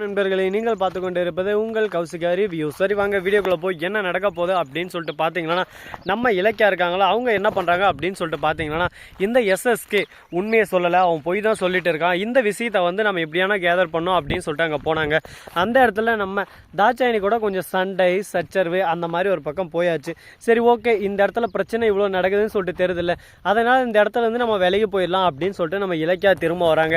நண்பர்களை நீங்கள் பார்த்து கொண்டு இருப்பது உங்கள் கௌசிகா ரிவ்யூ சரி வாங்க வீடியோக்குள்ளே போய் என்ன நடக்க போகுது அப்படின்னு சொல்லிட்டு பார்த்தீங்கன்னா நம்ம இலக்கியா இருக்காங்களா அவங்க என்ன பண்ணுறாங்க அப்படின்னு சொல்லிட்டு பார்த்தீங்கன்னா இந்த எஸ்எஸ்கே உண்மையை சொல்லலை அவன் போய் தான் சொல்லிட்டு இருக்கான். இந்த விஷயத்தை வந்து நம்ம எப்படியான கேதர் பண்ணோம் அப்படின்னு சொல்லிட்டு அங்கே போனாங்க. அந்த இடத்துல நம்ம தாச்சாயினி கூட கொஞ்சம் சண்டை சச்சர்வு அந்த மாதிரி ஒரு பக்கம் போயாச்சு. சரி ஓகே இந்த இடத்துல பிரச்சனை இவ்வளோ நடக்குதுன்னு சொல்லிட்டு தெரியுதுல்ல அதனால் இந்த இடத்துல இருந்து நம்ம விலகி போயிடலாம் அப்படின்னு சொல்லிட்டு நம்ம இலக்கியா திரும்ப வராங்க.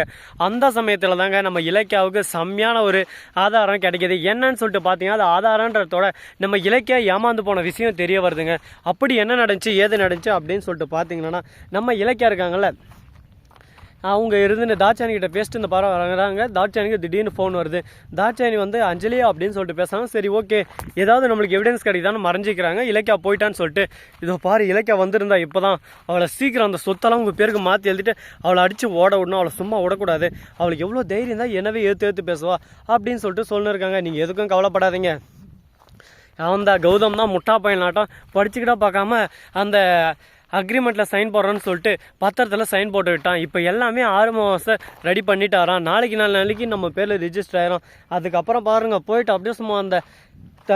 அந்த சமயத்தில் தாங்க நம்ம இலக்கியாவுக்கு செம்மையான ஒரு ஆதாரம் கிடைக்கிது. என்னன்னு சொல்லிட்டு பார்த்தீங்கன்னா அது ஆதாரன்றதோட நம்ம இலக்கிய ஏமாந்து போன விஷயம் தெரிய வருதுங்க. அப்படி என்ன நடந்துச்சு ஏது நடந்துச்சு அப்படின்னு சொல்லிட்டு பார்த்தீங்கன்னா நம்ம இலக்கியா இருக்காங்கல்ல அவங்க இருந்து தாட்சாணி கிட்ட பேசிட்டு இந்த படம் வராங்க தாட்சாணிக்கு திடீர்னு ஃபோன் வருது. தாட்சாணி வந்து அஞ்சலியா அப்படின்னு சொல்லிட்டு பேசுறாங்க. சரி ஓகே ஏதாவது நம்மளுக்கு எவிடன்ஸ் கிடைக்குதான்னு மறைஞ்சிக்கிறாங்க. இலக்கியா போயிட்டான்னு சொல்லிட்டு இதோ பாரு இலக்கியா வந்திருந்தா இப்போ தான் அவளை சீக்கிரம் அந்த சொத்தெல்லாம் உங்கள் பேருக்கு மாற்றி எழுதிட்டு அவளை அடித்து ஓட விடணும். அவளை சும்மா விடக்கூடாது. அவளுக்கு எவ்வளோ தைரியம் தான் என்னவே ஏற்று ஏற்று பேசுவா அப்படின்னு சொல்லிட்டு சொல்லிருக்காங்க. நீங்கள் எதுக்கும் கவலைப்படாதீங்க. அவன் தான் கௌதம் தான் முட்டா பையன் நாட்டம். படிச்சுக்கிட்டா பார்க்காம அந்த அக்ரிமெண்ட்டில் சைன் போடுறேன்னு சொல்லிட்டு பத்திரத்தில் சைன் போட்டு விட்டான். இப்போ எல்லாமே ஆறு மாதம் ரெடி பண்ணிட்டாராம். நாளைக்கு நாலு நாளைக்கு நம்ம பேரில் ரிஜிஸ்டர் ஆயிரும். அதுக்கப்புறம் பாருங்க போயிட்டு அப்படியே சும்மா அந்த த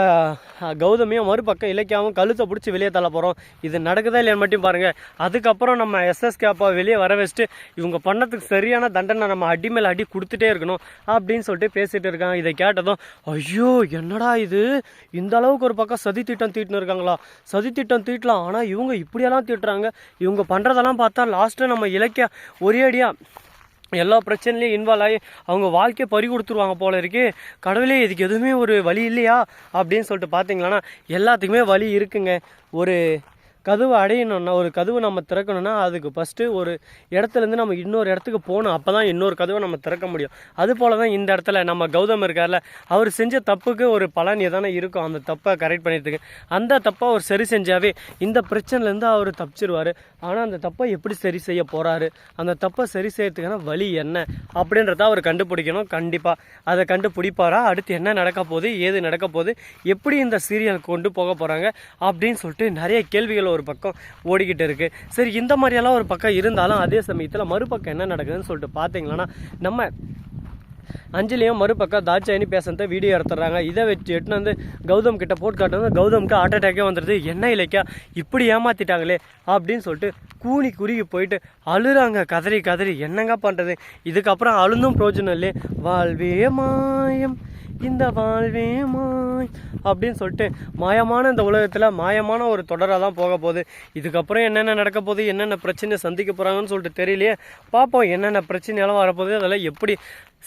கௌதமியும் மறுபக்கம் இலக்கியாவும் கழுத்தை பிடிச்சி வெளியே தள்ள போகிறோம் இது நடக்குதா இல்லையான்னு மட்டும் பாருங்கள் அதுக்கப்புறம் நம்ம எஸ்எஸ் கேப்பா வெளியே வர வச்சுட்டு இவங்க பண்ணதுக்கு சரியான தண்டனை நம்ம அடி மேலே அடி கொடுத்துட்டே இருக்கணும் அப்படின்னு சொல்லிட்டு பேசிகிட்டு இருக்காங்க. இதை கேட்டதும் ஐயோ என்னடா இது? இந்த அளவுக்கு ஒரு பக்கம் சதி திட்டம் தீட்டுன்னு இருக்காங்களா? சதி திட்டம் தீட்டலாம். ஆனால் இவங்க இப்படியெல்லாம் தீட்டுறாங்க. இவங்க பண்ணுறதெல்லாம் பார்த்தா லாஸ்ட்டு நம்ம இலக்கிய ஒரே அடியாக எல்லா பிரச்சனையிலையும் இன்வால்வ் ஆகி அவங்க வாழ்க்கையை பறி கொடுத்துருவாங்க போல இருக்கு. கடவுளே இதுக்கு எதுவுமே ஒரு வழி இல்லையா? அப்படின்னு சொல்லிட்டு பார்த்தீங்களன்னா எல்லாத்துக்குமே வழி இருக்குங்க. ஒரு கதவை அடையணும்னா ஒரு கதவை நம்ம திறக்கணும்னா அதுக்கு ஃபஸ்ட்டு ஒரு இடத்துலேருந்து நம்ம இன்னொரு இடத்துக்கு போகணும். அப்போ தான் இன்னொரு கதவை நம்ம திறக்க முடியும். அது போல தான் இந்த இடத்துல நம்ம கௌதம் இருக்கார்ல அவர் செஞ்ச தப்புக்கு ஒரு பலன் எதானே இருக்கும். அந்த தப்பை கரெக்ட் பண்ணிட்டுருக்கு அந்த தப்பை அவர் சரி செஞ்சாவே இந்த பிரச்சனைலேருந்து அவர் தப்பிச்சிருவார். ஆனால் அந்த தப்பை எப்படி சரி செய்ய போகிறாரு அந்த தப்பை சரி செய்யறதுக்கான வழி என்ன? அப்படின்றத அவர் கண்டுபிடிக்கணும் கண்டிப்பாக அதை கண்டுபிடிப்பாரா? அடுத்து என்ன நடக்க போகுது? ஏது நடக்க போகுது? எப்படி இந்த சீரியல் கொண்டு போக போகிறாங்க அப்படின்னு சொல்லிட்டு நிறைய கேள்விகள் ஒரு பக்கம் ஓடிக்கிட்டு இருக்கு. சரி இந்த மாதிரியெல்லாம் ஒரு பக்கம் இருந்தாலும் அதே சமயத்தில் மறுபக்கம் என்ன நடக்குதுன்னு சொல்லிட்டு பார்த்தீங்களன்னா நம்ம அஞ்சலியும் மறுபக்கம் தாட்சாயினி பேசுறத வீடியோ எடுத்துறாங்க இதை வச்சு எட்டுன்னு வந்து கௌதம் கிட்ட போட்டு காட்டுறது கௌதம்க்கு ஹார்ட் அட்டாக்கே வந்துடுது என்ன இலைக்கா இப்படி ஏமாத்திட்டாங்களே அப்படின்னு சொல்லிட்டு கூனி குறுகி போயிட்டு அழுறாங்க. கதறி கதறி. என்னங்க பண்ணுறது இதுக்கப்புறம் அழுந்தும் பிரோஜனம் இல்லையே. வாழ்வே மாயம். இந்த வாழ்வே மாய் அப்படின்னு சொல்லிட்டு மாயமான இந்த உலகத்தில் மாயமான ஒரு தொடராக தான் போக போகுது. இதுக்கப்புறம் என்னென்ன நடக்க போகுது என்னென்ன பிரச்சனை சந்திக்க போகிறாங்கன்னு சொல்லிட்டு தெரியலையே. பார்ப்போம் என்னென்ன பிரச்சனையெல்லாம் வரப்போகுது அதெல்லாம் எப்படி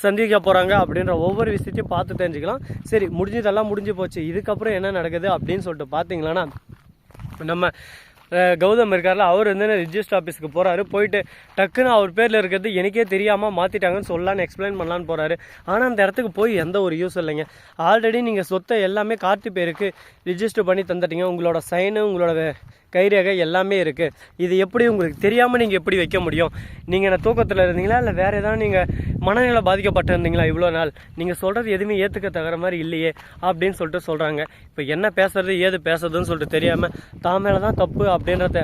சந்திக்க போகிறாங்க அப்படின்ற ஒவ்வொரு விஷயத்தையும் பார்த்து தெரிஞ்சுக்கலாம். சரி முடிஞ்சதெல்லாம் முடிஞ்சு போச்சு. இதுக்கப்புறம் என்ன நடக்குது அப்படின்னு சொல்லிட்டு பார்த்தீங்களன்னா நம்ம கௌதம் இருக்கார்ல அவர் வந்து ரிஜிஸ்டர் ஆஃபீஸ்க்கு போகிறாரு போயிட்டு டக்குன்னு அவர் பேரில் இருக்கிறது எனக்கே தெரியாமல் மாற்றிட்டாங்கன்னு சொல்லலான்னு எக்ஸ்பிளைன் பண்ணலான்னு போகிறாரு ஆனால் அந்த இடத்துக்கு போய் எந்த ஒரு யூஸ் இல்லைங்க. ஆல்ரெடி நீங்கள் சொத்தை எல்லாமே கார்த்தி பேருக்கு ரிஜிஸ்டர் பண்ணி தந்துட்டீங்க. உங்களோட சைனு உங்களோட கைரேகை எல்லாமே இருக்குது இது எப்படி உங்களுக்கு தெரியாமல் நீங்கள் எப்படி வைக்க முடியும்? நீங்கள் என்ன தூக்கத்தில் இருந்தீங்களா? இல்லை வேறு ஏதாவது நீங்கள் மனநிலை பாதிக்கப்பட்டு இருந்தீங்களா இவ்வளோ நாள்? நீங்கள் சொல்கிறது எதுவுமே ஏற்றுக்க தகுற மாதிரி இல்லையே அப்படின்னு சொல்லிட்டு சொல்கிறாங்க இப்போ என்ன பேசுறது ஏது பேசுறதுன்னு சொல்லிட்டு தெரியாமல் தான் மேலே தான் தப்பு அப்படின்றத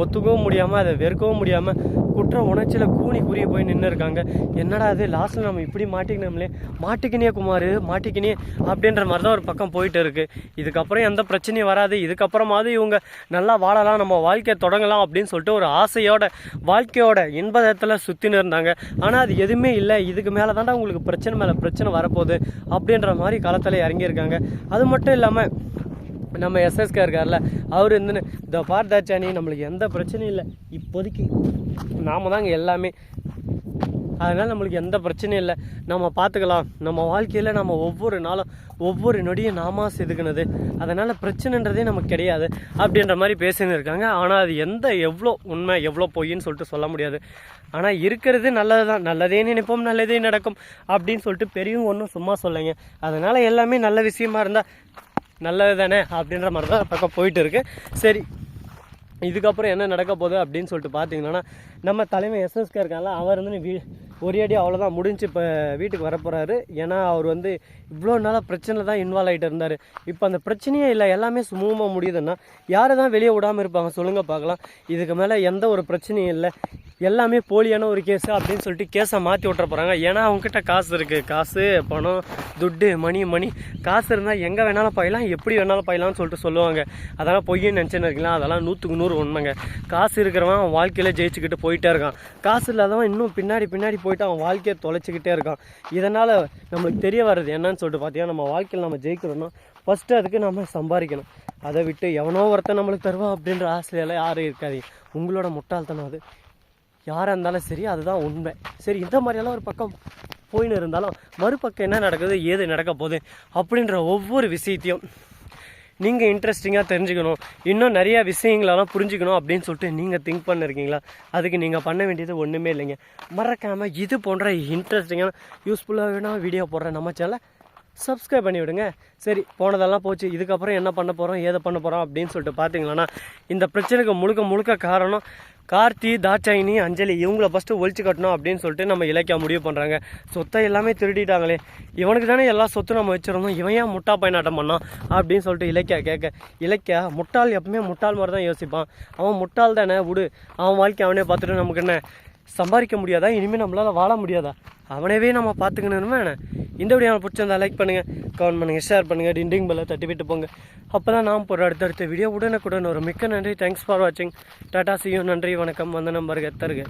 ஒத்துக்கவும் முடியாமல் அதை வெறுக்கவும் முடியாமல் குற்ற உணர்ச்சியில் கூனி குறிய போய் நின்று இருக்காங்க. என்னடா அது லாஸ்ட்டில் நம்ம இப்படி மாட்டிக்கணும்லே மாட்டிக்கினே குமார் மாட்டிக்கினே அப்படின்ற மாதிரி தான் ஒரு பக்கம் போயிட்டு இருக்குது இதுக்கப்புறம் எந்த பிரச்சனையும் வராது. இதுக்கப்புறமாவது இவங்க நல்லா வாழலாம் நம்ம வாழ்க்கையை தொடங்கலாம் அப்படின்னு சொல்லிட்டு ஒரு ஆசையோட வாழ்க்கையோட இன்பதத்தில் சுற்றின்னு இருந்தாங்க. ஆனால் அது எதுவுமே இல்லை. இதுக்கு மேலே தாண்டா உங்களுக்கு பிரச்சனை மேலே பிரச்சனை வரப்போகுது அப்படின்ற மாதிரி களத்தில் இறங்கியிருக்காங்க. அது மட்டும் இல்லாமல் நம்ம எஸ்எஸ்கே இருக்கார்ல அவர் வந்து இந்த பார்த்தாச்சானி நம்மளுக்கு எந்த பிரச்சனையும் இல்லை. இப்போதைக்கு நாம தாங்க எல்லாமே. அதனால் நம்மளுக்கு எந்த பிரச்சனையும் இல்லை. நம்ம பார்த்துக்கலாம் நம்ம வாழ்க்கையில் நம்ம ஒவ்வொரு நாளும் ஒவ்வொரு நொடியும் நாம செதுக்குனது. அதனால் பிரச்சனைன்றதே நமக்கு கிடையாது. அப்படின்ற மாதிரி பேசின்னு இருக்காங்க. ஆனால் அது எந்த எவ்வளோ உண்மை எவ்வளோ பொய்ன்னு சொல்லிட்டு சொல்ல முடியாது. ஆனால் இருக்கிறது நல்லது தான் நல்லதே நினைப்போம் நல்லதே நடக்கும் அப்படின்னு சொல்லிட்டு பெரியவங்க ஒன்றும் சும்மா சொல்லுங்க அதனால் எல்லாமே நல்ல விஷயமா இருந்தால் நல்லது தானே அப்படின்ற மாதிரி தான் பக்கம் போயிட்டு இருக்கு சரி இதுக்கப்புறம் என்ன நடக்க போகுது அப்படின்னு சொல்லிட்டு பார்த்தீங்கன்னா நம்ம தலைமை எஸ்எஸ்கே இருக்காங்களா அவர் வந்து வீ ஒரு அடி அவ்வளோதான் முடிஞ்சு இப்போ வீட்டுக்கு வரப்போகிறாரு ஏன்னா அவர் வந்து இவ்வளோ நாளாக பிரச்சனை தான் இன்வால்வ் ஆகிட்டு இருந்தார். இப்போ அந்த பிரச்சனையே இல்லை எல்லாமே சுமூகமாக முடியுதுன்னா யாரை தான் வெளியே விடாமல் இருப்பாங்க? சொல்லுங்கள் பார்க்கலாம். இதுக்கு மேலே எந்த ஒரு பிரச்சனையும் இல்லை. எல்லாமே போலியான ஒரு கேஸு அப்படின்னு சொல்லிட்டு கேஸை மாற்றி விட்டுற போகிறாங்க ஏன்னா அவங்ககிட்ட காசு இருக்குது காசு பணம் துட்டு மணி மணி காசு இருந்தால் எங்கே வேணாலும் பாயலாம் எப்படி வேணாலும் பாயலாம்னு சொல்லிட்டு சொல்லுவாங்க. அதெல்லாம் பொய்யன்னு நினச்சின்னு இருக்கலாம் அதெல்லாம் நூற்றுக்கு நூறு உண்மைங்க. காசு இருக்கிறவன் அவன் வாழ்க்கையில் ஜெயிச்சுக்கிட்டு போயிட்டே இருக்கான். காசு இல்லாதவன் இன்னும் பின்னாடி பின்னாடி போயிட்டு அவன் வாழ்க்கையை தொலைச்சிக்கிட்டே இருக்கான். இதனால் நம்மளுக்கு தெரிய வர்றது என்னன்னு சொல்லிட்டு பார்த்தீங்கன்னா நம்ம வாழ்க்கையில் நம்ம ஜெயிக்கிறோம்னா ஃபஸ்ட்டு அதுக்கு நம்ம சம்பாதிக்கணும். அதை விட்டு எவனோ ஒருத்தன் நம்மளுக்கு தருவா அப்படின்ற ஆசையெல்லாம் யாரும் இருக்காது உங்களோட முட்டாள்தனம் அது. யாராக இருந்தாலும் சரி அதுதான் உண்மை. சரி இந்த மாதிரியெல்லாம் ஒரு பக்கம் போயின்னு இருந்தாலும் மறுபக்கம் என்ன நடக்குது ஏது நடக்க போகுது அப்படின்ற ஒவ்வொரு விஷயத்தையும் நீங்கள் இன்ட்ரெஸ்டிங்காக தெரிஞ்சுக்கணும். இன்னும் நிறையா விஷயங்களெல்லாம் புரிஞ்சுக்கணும் அப்படின்னு சொல்லிட்டு நீங்கள் திங்க் பண்ணிருக்கீங்களா? அதுக்கு நீங்கள் பண்ண வேண்டியது ஒன்றுமே இல்லைங்க. மறக்காமல் இது போன்ற இன்ட்ரெஸ்டிங்கான வேணால் வீடியோ போடுற நம்ம சேனலை சப்ஸ்கிரைப் பண்ணி விடுங்க. சரி போனதெல்லாம் போச்சு இதுக்கப்புறம் என்ன பண்ண போகிறோம் ஏதை பண்ண போகிறோம் அப்படின்னு சொல்லிட்டு பார்த்தீங்களன்னா இந்த பிரச்சனைக்கு முழுக்க முழுக்க காரணம் கார்த்தி தாட்சாயினி அஞ்சலி இவங்கள ஃபஸ்ட்டு ஒழிச்சு கட்டணும் அப்படின்னு சொல்லிட்டு நம்ம இலக்கியா முடிவு பண்ணுறாங்க சொத்தை எல்லாமே திருடிட்டாங்களே. இவனுக்கு தானே எல்லா சொத்தும் நம்ம வச்சுருந்தோம். இவன் ஏன் முட்டா பயனாட்டம் பண்ணான் அப்படின்னு சொல்லிட்டு இலக்கியா கேட்க இலக்கியா முட்டாள் எப்பவுமே முட்டாள் மாதிரி தான் யோசிப்பான். அவன் முட்டாள் தானே? விடு. அவன் வாழ்க்கை அவனே பார்த்துட்டு நமக்கு என்ன? சம்பாதிக்க முடியாதா? இனிமேல் நம்மளால் வாழ முடியாதா? அவனவே நம்ம பார்த்துக்கணுமா இந்த வீடியோ பிடிச்சிருந்தா லைக் பண்ணுங்கள் கமெண்ட் பண்ணுங்கள் ஷேர் பண்ணுங்கள் டிண்டிங் பெல்லை தட்டி விட்டு போங்க. அப்போ தான் நாம் போகிற அடுத்தடுத்த வீடியோ உடனுக்குடன் ஒரு மிக்க நன்றி. தேங்க்ஸ் ஃபார் வாட்சிங் டாடா சியூ நன்றி வணக்கம். வந்த நம்பருக்கு தருக